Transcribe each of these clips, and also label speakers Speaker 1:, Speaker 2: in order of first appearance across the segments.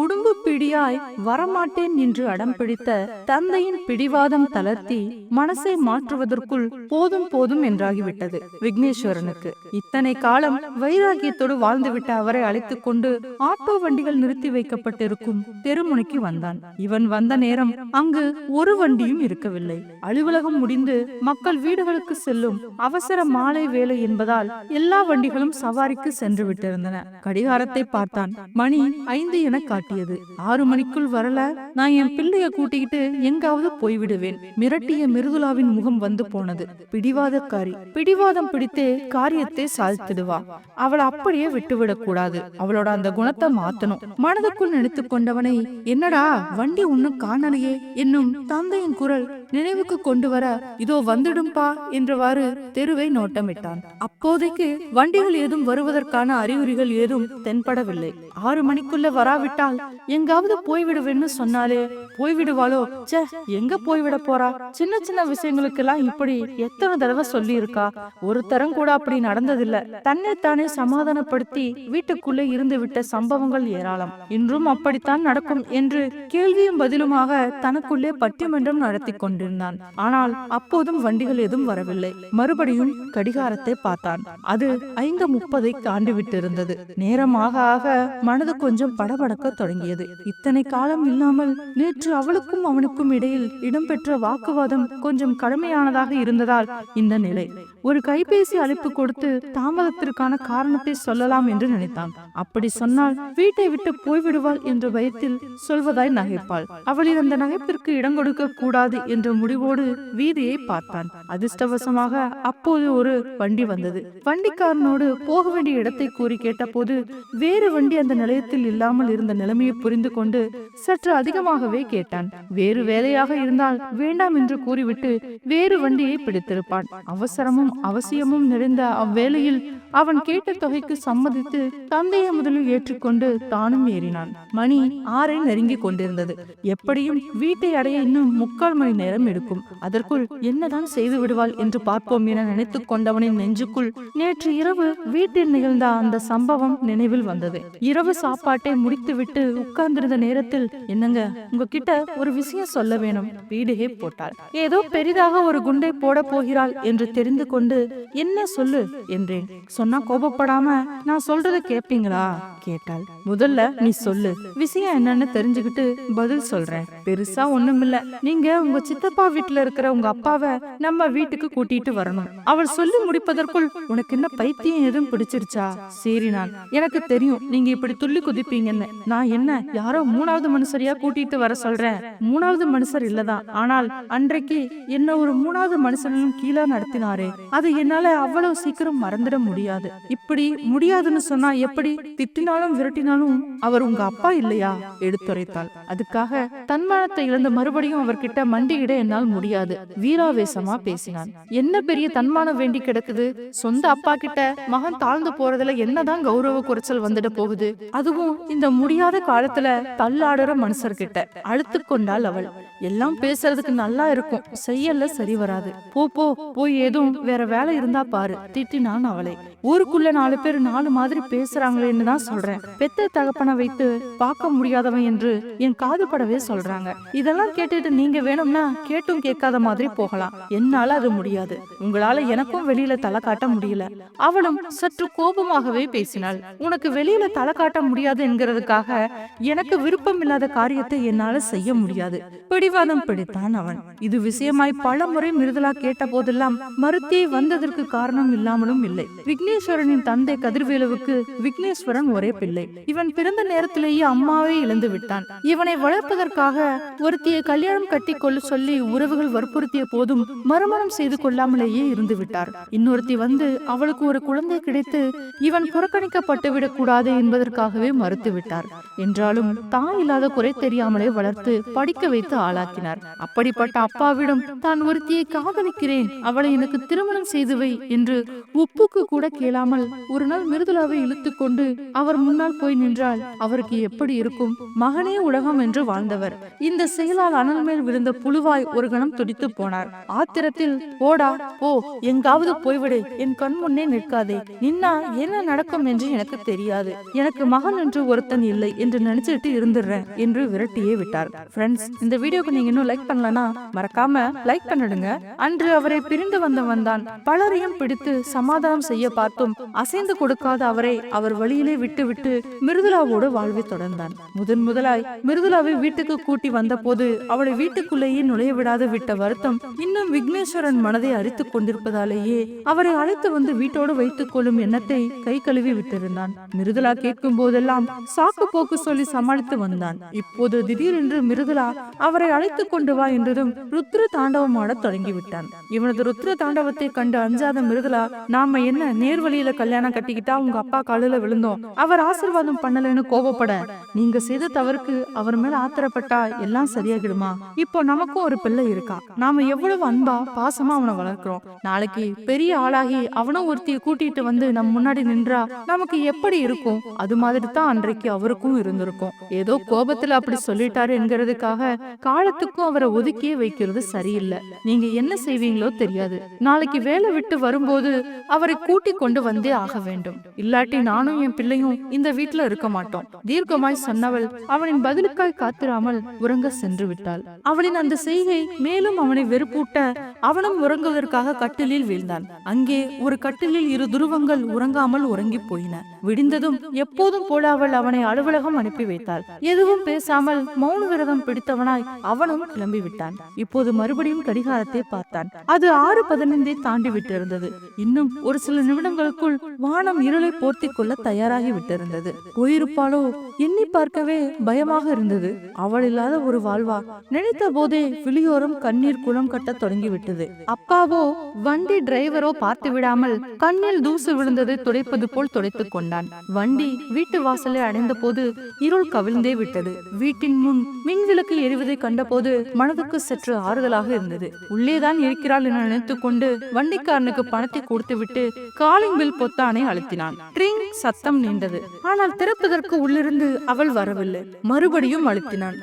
Speaker 1: உடும்பு பிடியாய் வரமாட்டேன் என்று அடம் பிடித்த தந்தையின் பிடிவாதம் தளர்த்தி மனசை மாற்றுவதற்குள் போதும் போதும் என்றாகிவிட்டது. விக்னேஸ்வரனுக்கு இத்தனை காலம் வைராகியத்தோடு வாழ்ந்துவிட்ட அவரை அழைத்துக் கொண்டு ஆட்டோ வண்டிகள் நிறுத்தி வைக்கப்பட்டிருக்கும் தெருமுனைக்கு வந்தான். இவன் வந்த நேரம் அங்கு ஒரு வண்டியும் இருக்கவில்லை. அலுவலகம் முடிந்து மக்கள் வீடுகளுக்கு செல்லும் அவசர மாலை வேலை என்பதால் எல்லா வண்டிகளும் சவாரிக்கு சென்று விட்டிருந்தன. கடிகாரத்தை பார்த்தான். மணி ஐந்து என காட்டியது. ஆறு மணிக்குள் வரல. நான் என் பிள்ளைய கூட்டிக்கிட்டு எங்காவது போய்விடுவேன். மிரட்டிய மிருதுலாவின் முகம் வந்து போனது. பிடிவாதக்காரி. பிடிவாதம் பிடித்தே காரியத்தை சாதித்திடுவா. அவளை அப்படியே விட்டுவிடக் கூடாது. அவளோட அந்த குணத்தை மாத்தணும். மனதுக்குள் நினைத்துக் கொண்டவனை என்னடா வண்டி ஒன்னும் காணலையே என்னும் தந்தையின் குரல் நினைவுக்கு கொண்டு வர இதோ வந்துடும்பா என்றவாறு தெருவை நோட்டமிட்டான். அப்போதைக்கு வண்டிகள் ஏதும் வருவதற்கான அறிகுறிகள் ஏதும் தென்படவில்லை. ஆறு மணிக்குள்ள வராவிட்டால் எங்காவது போய்விடுவேன்னு சொன்னாலே போய்விடுவாளோ? சே எங்க போய்விட போறா? சின்ன சின்ன விஷயங்களுக்கெல்லாம் இப்படி எத்தனை தடவை சொல்லி இருக்கா ஒரு தரம் கூட அப்படி நடந்ததில்ல. தன்னை தானே சமாதானப்படுத்தி வீட்டுக்குள்ளே இருந்து விட்ட சம்பவங்கள் ஏராளம். இன்றும் அப்படித்தான் நடக்கும் என்று கேள்வியும் பதிலுமாக தனக்குள்ளே பட்டிமன்றம் நடத்தி கொண்டிருந்தான். ஆனால் அப்போதும் வண்டிகள் எதுவும் வரவில்லை. மறுபடியும் கடிகாரத்தை பார்த்தான். அது ஐந்து முப்பதை தாண்டி விட்டிருந்தது நேரமாக ஆக மனது கொஞ்சம் படபடக்க தொடங்கியது. இத்தனை காலம் இல்லாமல் நேற்று அவளுக்கும் அவனுக்கும் இடையில் இடம்பெற்ற வாக்குவாதம் கொஞ்சம் கடுமையானதாக இருந்ததால் இந்த நிலை. ஒரு கைபேசி அழைப்பு கொடுத்து தாமதத்திற்கான காரணத்தை சொல்லலாம் என்று நினைத்தான். அப்படி சொன்னால் வீட்டை விட்டு போய்விடுவாள் என்ற பயத்தில் சொல்வதாய் நகைப்பாள். அவளின் அந்த நகைப்பிற்கு இடம் கொடுக்க கூடாது என்ற முடிவோடு வீதியை பார்த்தான். அதிர்ஷ்டவசமாக அப்போது ஒரு வண்டி வந்தது. வண்டிக்காரனோடு போக வேண்டிய இடத்தை கூறி கேட்டபோது வேறு வண்டி அந்த நிலையத்தில் இல்லாமல் இருந்த நிலைமையை புரிந்து கொண்டு சற்று அதிகமாகவே கேட்டான். வேறு வேலையாக இருந்தால் வேண்டாம் என்று கூறிவிட்டு வேறு வண்டியை பிடித்திருப்பான். அவசரமும் அவசியமும் நிறைந்த அவ்வேளையில் அவன் கேட்ட தொகைக்கு சம்மதித்து தந்தையை முதலில் ஏற்றுக்கொண்டு தானும் ஏறினான். மணி ஆறை நெருங்கிக் கொண்டிருந்தது. எப்படியும் வீட்டை அடைய இன்னும் முக்கால் மணி நேரம் நேரம் எடுக்கும். அதற்குள் என்னதான் செய்து விடுவாள் என்று பார்ப்போம் என நினைத்துக் கொண்டவனின் நெஞ்சுக்குள் நேற்று இரவு வீட்டில் நிகழ்ந்த அந்த சம்பவம் நினைவில் வந்தது. இரவு சாப்பாட்டை முடித்துவிட்டு உட்கார்ந்திருந்த நேரத்தில் என்னங்க உங்ககிட்ட ஒரு விஷயம் சொல்ல வேணும். வீடுகே போட்டாள். ஏதோ பெரிதாக ஒரு குண்டை போட போகிறாள் என்று தெரிந்து கொண்டு என்ன சொல்லு? என்றேன். சொன்னா கோபப்படாம நான் சொல்றத கேப்பீங்களா? கேட்டாள். முதல்ல நீ சொல்லு. விஷயம் என்னன்னு தெரிஞ்சுக்கிட்டு பதில் சொல்றேன். பெருசா ஒண்ணுமில்ல. நீங்க உங்க சித்தப்பா வீட்டுல இருக்கிற உங்க அப்பாவை நம்ம வீட்டுக்கு கூட்டிட்டு வரணும். அவள் சொல்லி முடிப்பதற்குள் உனக்கு என்ன பைத்தியம் எதுவும் பிடிச்சிருச்சா? சரி நான். எனக்கு தெரியும் நீங்க இப்படி துள்ளி குதிப்பீங்கன்னு. நான் என்ன யாரோ மூணாவது மனுஷரையா கூட்டிட்டு வர சொல்றேன்? மூணாவது மனுஷர் இல்லதான். ஆனால் அன்றைக்கு என்ன ஒரு மூணாவது மனுஷனும் கீழே நடத்தினாரே. அது என்னால அவ்வளவு சீக்கிரம் மறந்துட முடியாது. இப்படி முடியாதுன்னு சொன்னா எப்படி திட்டினாலும் விரட்டினாலும் அவர் உங்க அப்பா இல்லையா? எடுத்துரைத்தாள். அதுக்காக தன்மானத்தை இழந்து மறுபடியும் அவர்கிட்ட மண்டியிட என்னால் முடியாது. வீராவேசமா பேசினான். என்ன பெரிய தன்மானம் வேண்டி கிடக்குது? சொந்த அப்பா கிட்ட மகன் தாழ்ந்து போறதுல என்னதான் கௌரவ குறைச்சல் வந்துட போகுது? அதுவும் இந்த முடியாத காலத்துல தள்ளாடுற மனுஷர்கிட்ட. அழுத்து கொண்டாள் அவள். எல்லாம் பேசுறதுக்கு நல்லா இருக்கும். செய்யல சரி வராது. போ போ போய் ஏதும் வேற வேலை இருந்தா பாரு திட்டினான் அவளை. ஊருக்குள்ள நாலு பேர் நாலு மாதிரி பேசுறாங்களேன்னு தான் சொல்றேன். பெத்த தகப்பனை வைத்து பார்க்க முடியாதவன் என்று என் காது படவே சொல்றாங்க. இதெல்லாம் கேட்டுட்டு நீங்க வேணும்னா கேட்டும் கேட்காத மாதிரி போகலாம். என்னால அது முடியாது. உங்களால எனக்கும் வெளியில தலை காட்ட முடியல. அவளும் சற்று கோபமாகவே பேசினாள். உனக்கு வெளியில தலை காட்ட முடியாது என்கிறதுக்காக எனக்கு விருப்பம் இல்லாத காரியத்தை என்னால செய்ய முடியாது. பிடிவாதம் பிடித்தான் அவன். இது விஷயமாய் பல முறை மிருதலா கேட்ட போதெல்லாம் மறுத்தே வந்ததற்கு காரணம் இல்லாமலும் இல்லை. விக்னேஸ்வரனின் தந்தை கதிர்வேலுவுக்கு விக்னேஸ்வரன் ஒரே பிள்ளை. இவன் பிறந்த நேரத்திலேயே அம்மாவை இழந்து விட்டான். இவனை வளர்ப்பதற்காக ஒருத்தியை கல்யாணம் கட்டி கொள்ள சொல்லி உறவுகள் வற்புறுத்திய போதும் மறுமணம் செய்து கொள்ளாமலேயே இருந்து விட்டார் இன்னொருத்தி வந்து அவளுக்கு ஒரு குழந்தை கிடைத்து இவன் புறக்கணிக்கப்பட்டுவிடக் கூடாது என்பதற்காகவே மறுத்து விட்டார் என்றாலும் தாய் இல்லாத குறை தெரியாமலே வளர்த்து படிக்க வைத்து ஆளாக்கினார். அப்படிப்பட்ட அப்பாவிடம் தான் ஒருத்தியை காதலிக்கிறேன் அவளை எனக்கு திருமணம் செய்து வை என்று உப்புக்கு கூட கேளாமல் ஒரு நாள் மிருதுலாவை இழுத்து கொண்டு அவர் முன்னால் போய் நின்றால் அவருக்கு எப்படி இருக்கும்? மகனே உலகம் என்று வாழ்ந்தவர். இந்த செயலால் அனல் மேல் விழுந்த புழுவாய் ஒரு கணம் துடித்து போனார். ஆத்திரத்தில் போடா போ எங்காவது போய்விடு. என் கண் முன்னே நிற்காதே. நின்னா என்ன நடக்கும் என்று எனக்கு தெரியாது. எனக்கு மகன் என்று ஒருத்தன் இல்லை என்று நினைச்சிட்டு இருந்துடுறேன் என்று விரட்டியே விட்டார். ஃப்ரெண்ட்ஸ் இந்த வீடியோக்கு நீங்க இன்னும் லைக் பண்ணலனா மறக்காம லைக் பண்ணிடுங்க. அன்று அவரை பிரிந்து வந்தவன் தான். பலரையும் பிடித்து சமாதானம் செய்ய பார்த்தும் அசைந்து கொடுக்காத அவரை அவர் வழியிலே விட்டு விட்டு மிருதுலாவோடு வாழ்வை தொடர்ந்தான். முதன் முதலாய் மிருதுலாவை வீட்டுக்கு கூட்டி வந்தபோது அவளை வீட்டுக்குள்ளேயே நுழைய விடாது விட்ட வருத்தம் இன்னும் விக்னேஸ்வரன் மனதை அரித்துக் கொண்டிருப்பதாலேயே அவரை அழைத்து வந்து வீட்டோடு வைத்துக் கொள்ளும் எண்ணத்தை கை கழுவி விட்டிருந்தான். மிருதுலா கேட்கும் போதெல்லாம் சாக்கு போக்கு சொல்லி சமாளித்து வந்தான். இப்போது திடீரென்று மிருதுலா அவரை அழைத்துக் கொண்டு வா என்றதும் ருத்ர தாண்டவம் ஆடத் தொடங்கிவிட்டான். இவனது ருத்ர தாண்டவத்தை கண்டு அஞ்சாத மிருதுலா நாம என்ன நேர்வழியில கல்யாணம் கட்டிக்கிட்டா உங்க அப்பா காலில விழுந்தோம். அவர் ஆசிர்வாதம் பண்ணலன்னு கோபப்பட. நீங்க செய்த தவறுக்கு அவர் மேல ஆத்திரப்பட்டா எல்லாம் சரியாகிடுமா? இப்போ நமக்கும் ஒரு பிள்ளை இருக்கா? நாம எவ்வளவு அன்பா பாசமா அவனை வளர்க்கிறோம். நாளைக்கு பெரிய ஆளாகி அவனும் ஒருத்திய கூட்டிட்டு வந்து நம்ம முன்னாடி நின்றா நமக்கு எப்படி இருக்கும்? அது மாதிரி தான் அன்றைக்கு அவருக்கும் இருந்திருக்கும். ஏதோ கோபத்துல அப்படி சொல்லிட்டாரு என்கிறதுக்காக காலத்துக்கும் அவரை ஒதுக்கியே வைக்கிறது சரியில்லை. நீங்க என்ன செய்வீங்களோ தெரியாது. நாளைக்கு வேலை விட்டு வரும்போது அவரை கூட்டி கொண்டு வந்தே ஆக வேண்டும். இல்லாட்டி நானும் என் பிள்ளையும் இந்த வீட்டுல இருக்க மாட்டோம். தீர்க்கமாய் சொன்னவள் அவனின் பதிலுக்காய் காத்திராமல் உறங்க சென்று விட்டாள். அவளின் அந்த செய்கை மேலும் அவனை வெறுப்பூட்ட அவனும் உறங்குவதற்காக கட்டிலில் வீழ்ந்தான். அங்கே ஒரு கட்டிலில் இரு துருவங்கள் உறங்காமல் உறங்கி போயின. விடிந்ததும் எப்போதும் போல அவள் அவனை அலுவலகம் அனுப்பி வைத்தாள். எதுவும் பேசாமல் மௌன விரதம் பிடித்தவனாய் அவனும் கிளம்பிவிட்டான். இப்போது மறுபடியும் கடிகாரத்தை பார்த்தான். அது ஆறு பதினைந்தை தாண்டி விட்டிருந்தது. இன்னும் ஒரு சில நிமிடங்களுக்குள் வானம் இருளை போர்த்தி கொள்ள தயாராகி விட்டிருந்தது. போயிருப்பாளோ? எண்ணி பார்க்கவே பயமாக இருந்தது. அவள் இல்லாத ஒரு வாழ்வா? நினைத்த போதே விழியோரம் கண்ணீர் குளம் கட்ட தொடங்கிவிட்டது. அப்பாவோ வண்டி டிரைவரோ பார்த்து விடாமல் கண்ணில் தூசு விழுந்ததை துடைப்பது போல் துடைத்துக் கொண்டான். வண்டி வீட்டு வாசலை அடைந்த போது இருள் கவிழ்ந்தே விட்டது. வீட்டின் முன் மின்விளக்கு எரிவதை கண்டபோது மனதுக்கு சற்று ஆறுதலாக இருந்தது. உள்ளேதான் இருக்கிறாள் என நினைத்துக் கொண்டு வண்டிக்காரனுக்கு பணத்தை கொடுத்துவிட்டு காலிங் பில் பொத்தானை அழுத்தினான். ட்ரிங் சத்தம் நீண்டது. ஆனால் திறப்பதற்கு உள்ளிருந்து அவள் வரவில்லை. மறுபடியும் அழுத்தினான்.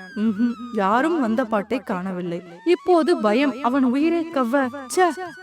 Speaker 1: யாரும் வந்த பாட்டை காணவில்லை. இப்போது பயம் அவன் உயிரை கவ்வ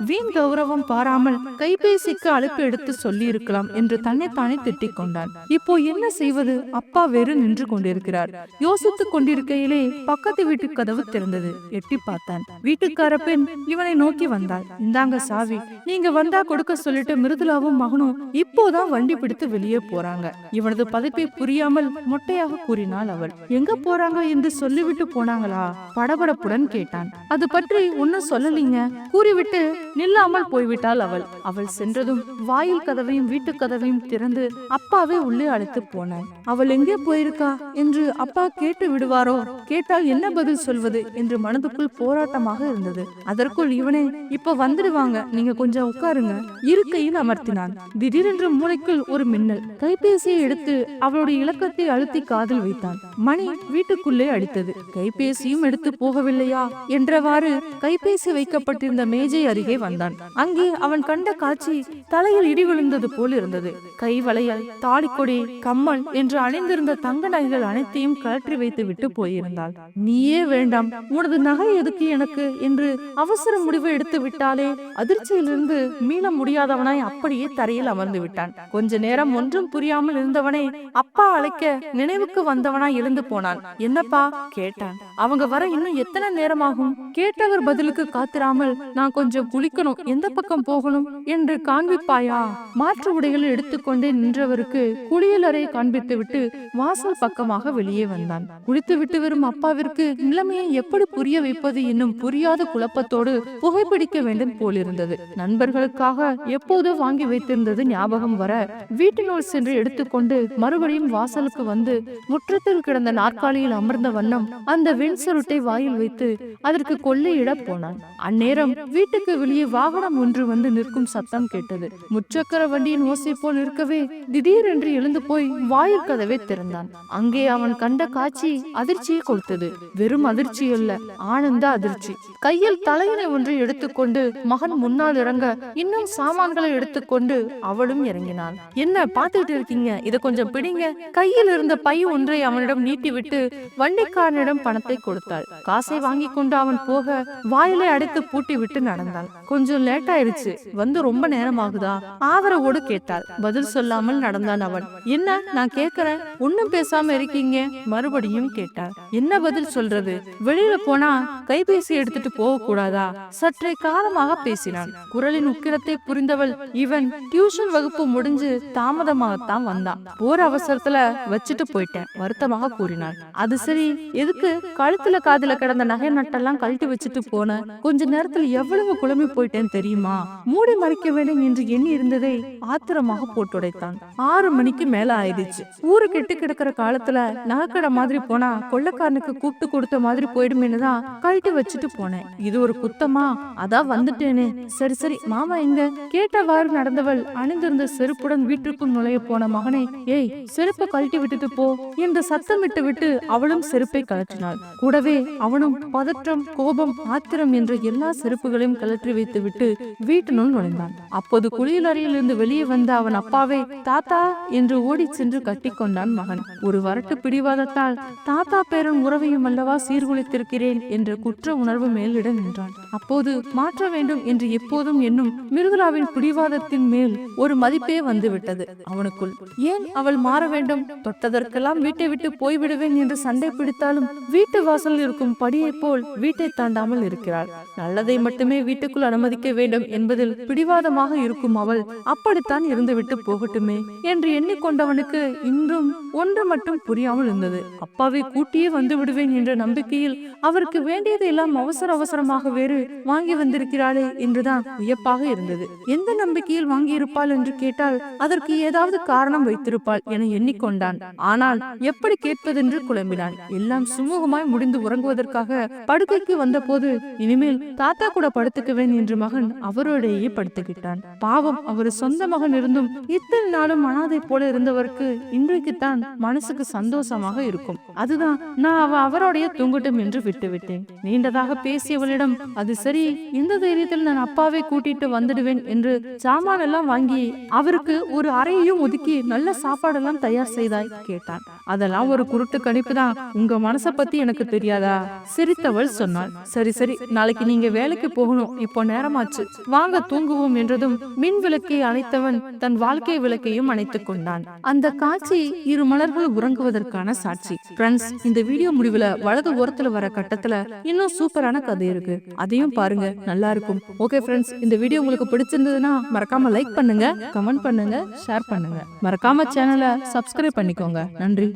Speaker 1: வீண் கௌரவம் பாராமல் கைபேசிக்கு அழைப்பு எடுத்து சொல்லி இருக்கலாம் என்று தன்னைத்தானே திட்டிக் கொண்டான். இப்போ என்ன செய்வது? அப்பா வேறு நின்று கொண்டிருக்கிறார். யோசித்துக் கொண்டிருக்கையிலே பக்கத்து வீட்டு கதவு திறந்தது. எட்டி பார்த்தான். வீட்டுக்கார பெண் இவனை நோக்கி வந்தாள். இந்தாங்க சாவி நீங்க வந்தா கொடுக்க சொல்லிட்டு மிருதுலாவும் மகனும் இப்போதான் வண்டி பிடித்து வெளியே போறாங்க. இவனது பதப்பை புரியாமல் மொட்டையாக கூறினாள் அவள். எங்க போறாங்க? என்று சொல்லிவிட்டு போனாங்களா? படபடப்புடன் கேட்டான் அது பற்றி ஒன்னும் சொல்லலீங்க. கூறிவிட்டு நில்லாமல் போய்விட்டாள் அவள். அவள் சென்றதும் வாயில் கதவையும் வீட்டு கதவையும் திறந்து அப்பாவை உள்ளே அழைத்து போனான் அவள் எங்கே போயிருக்கா? என்று அப்பா கேட்டு விடுவாரோ? கேட்டால் என்ன பதில் சொல்வது? என்று மனதுக்குள் போராட்டமாக இருந்தது. அதற்குள் இவனே இப்ப வந்துடுவாங்க. நீங்க கொஞ்சம் உட்காருங்க. இருக்கையில் அமர்த்தினான். திடீரென்று மூளைக்குள் ஒரு மின்னல் கைபேசியை எடுத்து அவளுடைய இலக்கத்தை அழுத்தி காதில் வைத்தான். மணி வீட்டுக்குள்ளே அடித்தது. கைபேசியும் எடுத்து போகவில்லையா? என்றவாறு கைபேசி வைக்கப்பட்டிருந்த மேஜை அருகே வந்தான். அங்கே அவன் கண்ட காட்சி தலையில் இடி விழுந்தது போல் இருந்தது. கை வளையல் தாலிக்கொடி கம்மல் என்று அணிந்திருந்த தங்க நகைகள் அனைத்தையும் கழற்றி வைத்து விட்டு போயிருந்தாள். நீயே வேண்டாம் உனது நகை எதுக்கு எனக்கு? என்று அவசர முடிவு எடுத்து விட்டாலே அதிர்ச்சியிலிருந்து மீள முடியாதவனாய் அப்படியே தரையில் அமர்ந்து விட்டான். கொஞ்ச நேரம் ஒன்றும் புரியாமல் இருந்தவனே அப்பா அழைக்க நினைவுக்கு வந்தவனாய் எழுந்து போனான். என்னப்பா? கேட்டான். அவங்க வர இன்னும் எத்தனை நேரமா நேரமாகும் கேட்டவர் பதிலுக்கு காத்திராமல் நான் கொஞ்சம் குளிக்கணும். எந்த பக்கம் போகணும்? என்று காண்பிப்பாயா. மாற்று உடைகளை எடுத்துக்கொண்டே நின்றவருக்கு குளியலறை காண்பித்து விட்டு வாசல் பக்கமாக வெளியே வந்தான். குளித்து விட்டு வரும் அப்பாவிற்கு நிலைமையை எப்படி புரிய வைப்பது என்னும் புரியாத குழப்பத்தோடு புகைப்பிடிக்க வேண்டும் போலிருந்தது. நண்பர்களுக்காக எப்போதோ வாங்கி வைத்திருந்தது ஞாபகம் வர வீட்டினுள் சென்று எடுத்துக்கொண்டு மறுபடியும் வாசலுக்கு வந்து முற்றத்தில் கிடந்த நாற்காலியில் அமர்ந்த வண்ணம் அந்த வெண் சுருட்டை வாயில் வைத்து அதற்கு கொள்ளையிட போனான். அந்நேரம் வீட்டுக்கு வெளியே வாகனம் ஒன்று வந்து நிற்கும் சத்தம் கேட்டது. முச்சக்கர வண்டியின் ஓசை போல் நிற்கவே திடீரென்று எழுந்து போய் வாயில் கதவை திறந்தான். அங்கே அவன் கண்ட காட்சி அதிர்ச்சியை கொடுத்தது வெறும் அதிர்ச்சி அல்ல ஆனந்த அதிர்ச்சி. கையில் தலையினை ஒன்றை எடுத்துக்கொண்டு மகன் முன்னால் இறங்க இன்னும் சாமான்களை எடுத்துக்கொண்டு அவளும் இறங்கினாள். என்ன பாத்துட்டு இருக்கீங்க? இதை கொஞ்சம் பிடிங்க. கையில் இருந்த பை ஒன்றை அவனிடம் நீட்டிவிட்டு வண்டிக்காரனிடம் பணத்தை கொடுத்தாள். காசை வாங்கி கொண்டு அவன் போக வாயிலை அடைத்து பூட்டி விட்டு நடந்தான். கொஞ்சம் லேட் ஆயிருச்சு. வந்து ரொம்ப நேரம் ஆகுதா ஆதரவோடு கேட்டாள். பதில் சொல்லாமல் நடந்தான் அவன். என்ன? நான் கேக்குறேன் ஒண்ணும் பேசாம இருக்கீங்க? மறுபடியும் கேட்டாள். என்ன பதில் சொல்றது? வெளியில போனா கைபேசி எடுத்துட்டு போக கூடாதா சற்றே காலமாக பேசினான். குரலின் உக்கிரத்தை புரிந்தவள் இவன் டியூஷன் வகுப்பு முடிஞ்சு தாமதமாகத்தான் வந்தான். போற அவசரத்துல வச்சுட்டு போயிட்டேன் வருத்தமாக கூறினாள். அது சரி. எதுக்கு? கழுத்துல காதுல கிடந்த நகை நட்டெல்லாம் கழட்டி வச்சுட்டு போன? கொஞ்ச நேரத்துல எவ்வளவு குழம்பி போயிட்டேன் தெரியுமா? மூடி மறைக்க வேண்டும் என்று எண்ணி இருந்ததை ஆத்திரமாக போட்டுடைத்தான். ஆறு மணிக்கு மேல ஆயிடுச்சு. ஊரு கெட்டு கிடக்கிற காலத்துல நகைக்கடை மாதிரி போனா கொள்ளக்காரனுக்கு கூப்பிட்டு கொடுத்த மாதிரி போயிடுமேனு தான் கழட்டி வச்சுட்டு போனேன். இது ஒரு குத்தமா? அதான் வந்துட்டேனே. சரி சரி மாமா எங்க? கேட்டவாறு நடந்தவள் அணிந்திருந்த செருப்புடன் வீட்டிற்குள் நுழைய போன மகனை ஏய் செருப்பை கழட்டி விட்டுட்டு போ என்று சத்தமிட்டு விட்டு அவளும் செருப்பை கழற்றினாள். கூடவே அவனும் பதற்றம் கோபம் ஆத்திரம் என்ற எல்லா செருப்புகளையும் கழற்றி விட்டு வீட்டினுள் நுழைந்தான். அப்போது குளியலறையிலிருந்து வெளியே வந்த அவன் அப்பாவே தாத்தா என்று ஓடிச் சென்று கட்டிக்கொண்டான் மகன். ஒரு வரட்டு பிடிவாதத்தால் தாத்தா பேரன் உறவையும் அல்லவா சீர்குலைத்திருக்கிறேன் என்ற குற்ற உணர்வு மேலிட நின்றான். அப்போது மாற்ற வேண்டும் என்று எப்போதும் என்னும் மிருதுலாவின் பிடிவாதத்தின் மேல் ஒரு மதிப்பே வந்துவிட்டது. அவனுக்குள் ஏன் அவள் மாற வேண்டும்? தொட்டதற்கெல்லாம் வீட்டை விட்டு போய்விடுவேன் என்று சண்டை பிடித்தாலும் வீட்டு வாசலில் இருக்கும் படியைப் போல் வீட்டை தாண்டாமல் இருக்கிறாள். நல்லதை மட்டுமே வீட்டுக்குள் அனுமதிக்க வேண்டும் என்பதில் பிடிவாதமாக இருக்கும் அவள் அப்படித்தான் இருந்துவிட்டு போகட்டுமே என்று எண்ணிக்கொண்டவனுக்கு இன்றும் ஒன்று மட்டும் புரியாமல் இருந்தது. அப்பாவை கூட்டியே வந்து விடுவேன் என்ற நம்பிக்கையில் அவருக்கு வேண்டியது எல்லாம் அவசர அவசரமாக வேறு வாங்கி வந்திருக்கிறாளே என்றுதான் வியப்பாக இருந்தது. எந்த நம்பிக்கையில் வாங்கியிருப்பாள்? என்று கேட்டால் அதற்கு ஏதாவது காரணம் வைத்திருப்பாள் என எண்ணிக்கொண்டான். ஆனால் எப்படி கேட்பதென்று குழம்பினான். எல்லாம் சுமூகமாய் முடிந்து உறங்குவதற்காக படுக்கைக்கு வந்தபோது இனிமேல் தாத்தா கூட படுத்துக்குவேன் என்று மகன் அவரோடையே படுத்துக்கிட்டான். பாவம் அவர் சொந்த மகன் இருந்தும் இத்தனை நாளும் அனாதை போல இருந்தவருக்கு இன்றைக்குத்தான் மனசுக்கு சந்தோஷமாக இருக்கும். அதுதான் நான் அவ அவரோடைய தூங்கட்டும் என்று விட்டுவிட்டேன். நீண்டதாக பேசியவளிடம் அது சரி இந்த தைரியத்தில் நான் அப்பாவை கூட்டிட்டு வந்துடுவேன் என்று சாமான் எல்லாம் வாங்கி அவருக்கு ஒரு அறையையும் ஒதுக்கி நல்ல சாப்பாடெல்லாம் தயார் செய்தாய் கேட்டான். அதெல்லாம் ஒரு குருட்டு கணிப்பு தான். உங்க மனச பத்தி எனக்கு தெரியாதா? சிரித்தவள் சொன்னாள். சரி சரி நாளைக்கு நீங்க வேலைக்கு போகணும். இப்போ நேரமாச்சு. வாங்க தூங்குவோம் என்றதும் மின் விளக்கை அணைத்தவன் தன் வாழ்க்கை விளக்கையும் அணைத்துக் கொண்டான். அந்த காட்சி இரு மலர்கள் உறங்குவதற்கான சாட்சி. ஃப்ரெண்ட்ஸ் இந்த வீடியோ முடிவுல வலது ஓரத்துல வர கட்டத்துல இன்னும் சூப்பரான கதை இருக்கு. அதையும் பாருங்க நல்லா இருக்கும். ஓகே ஃப்ரெண்ட்ஸ் இந்த வீடியோ உங்களுக்கு பிடிச்சிருந்ததுன்னா மறக்காம லைக் பண்ணுங்க கமெண்ட் பண்ணுங்க ஷேர் பண்ணுங்க. மறக்காம சேனலை சப்ஸ்கிரைப் பண்ணிக்கோங்க. நன்றி.